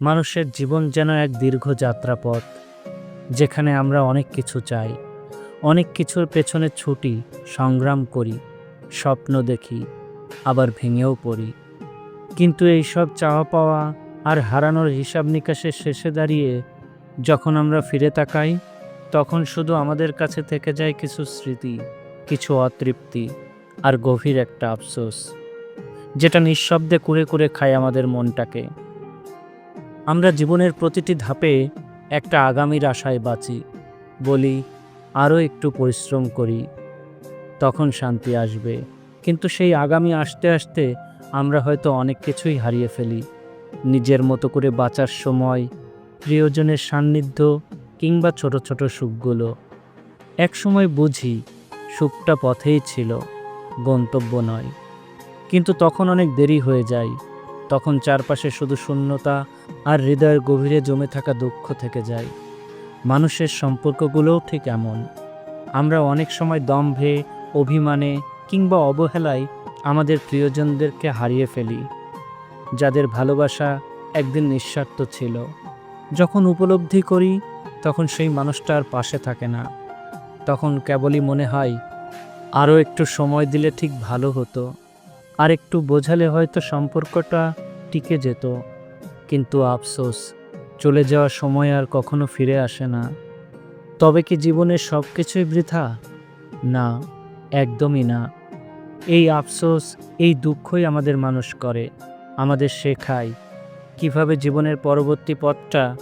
মানুষের জীবন যেন এক দীর্ঘ যাত্রাপথ, যেখানে আমরা অনেক কিছু চাই, অনেক কিছুর পেছনে ছুটি, সংগ্রাম করি, স্বপ্ন দেখি, আবার ভেঙেও পড়ি। কিন্তু এই সব চাওয়া পাওয়া আর হারানোর হিসাব নিকাশের শেষে দাঁড়িয়ে যখন আমরা ফিরে তাকাই, তখন শুধু আমাদের কাছে থেকে যায় কিছু স্মৃতি, কিছু অতৃপ্তি আর গভীর একটা আফসোস, যেটা নিঃশব্দে কুড়ে কুড়ে খায় আমাদের মনটাকে। আমরা জীবনের প্রতিটি ধাপে একটা আগামীর আশায় বাঁচি, বলি, আরও একটু পরিশ্রম করি। তখন শান্তি আসবে। কিন্তু সেই আগামী আসতে আসতে আমরা হয়তো অনেক কিছুই হারিয়ে ফেলি। নিজের মতো করে বাঁচার সময়, প্রিয়জনের সান্নিধ্য কিংবা ছোট ছোট সুখগুলো। একসময় বুঝি, সুখটা পথেই ছিল, গন্তব্য নয়। কিন্তু তখন অনেক দেরি হয়ে যায়। তখন চারপাশে শুধু শূন্যতা আর হৃদয়ের গভীরে জমে থাকা দুঃখ থেকে যায়। মানুষের সম্পর্কগুলোও ঠিক এমন। আমরা অনেক সময় দম্ভে, অভিমানে কিংবা অবহেলায় আমাদের প্রিয়জনদেরকে হারিয়ে ফেলি, যাদের ভালোবাসা একদিন নিঃস্বার্থ ছিল। যখন উপলব্ধি করি, তখন সেই মানুষটা আর পাশে থাকে না। তখন কেবলই মনে হয়, আরও একটু সময় দিলে ঠিক ভালো হতো। আর একটু বোঝালে হয়তো সম্পর্কটা টিকে যেত। কিন্তু আফসোস, চলে যাওয়ার সময় আর কখনো ফিরে আসে না। তবে কি জীবনের সব কিছুই বৃথা? না, একদমই না। এই আফসোস, এই দুঃখই আমাদের মানুষ করে, আমাদের শেখায়। কীভাবে জীবনের পরবর্তী পথটা?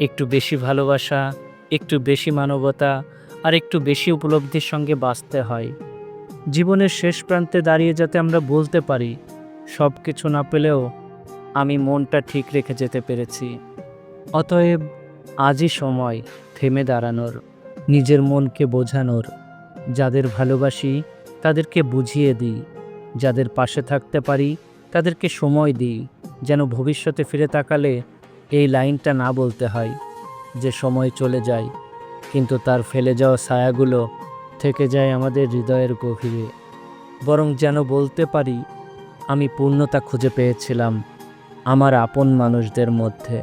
একটু বেশি ভালোবাসা, একটু বেশি মানবতা, আর একটু বেশি উপলব্ধির সঙ্গে বাঁচতে হয়। জীবনের শেষ প্রান্তে দাঁড়িয়ে যাতে আমরা বলতে পারি, সব কিছু না পেলেও আমি মনটা ঠিক রেখে যেতে পেরেছি। অতএব আজই সময় থেমে দাঁড়ানোর, নিজের মনকে বোঝানোর, যাদের ভালোবাসি তাদেরকে বুঝিয়ে দিই, যাদের পাশে থাকতে পারি তাদেরকে সময় দিই, যেন ভবিষ্যতে ফিরে তাকালে এই লাইনটা না বলতে হয়, যে সময় চলে যায়, কিন্তু তার ফেলে যাওয়া ছায়াগুলো থেকে যায় আমাদের হৃদয়ের গভীরে। বরং যেন বলতে পারি, আমি পূর্ণতা খুঁজে পেয়েছিলাম আমার আপন মানুষদের মধ্যে।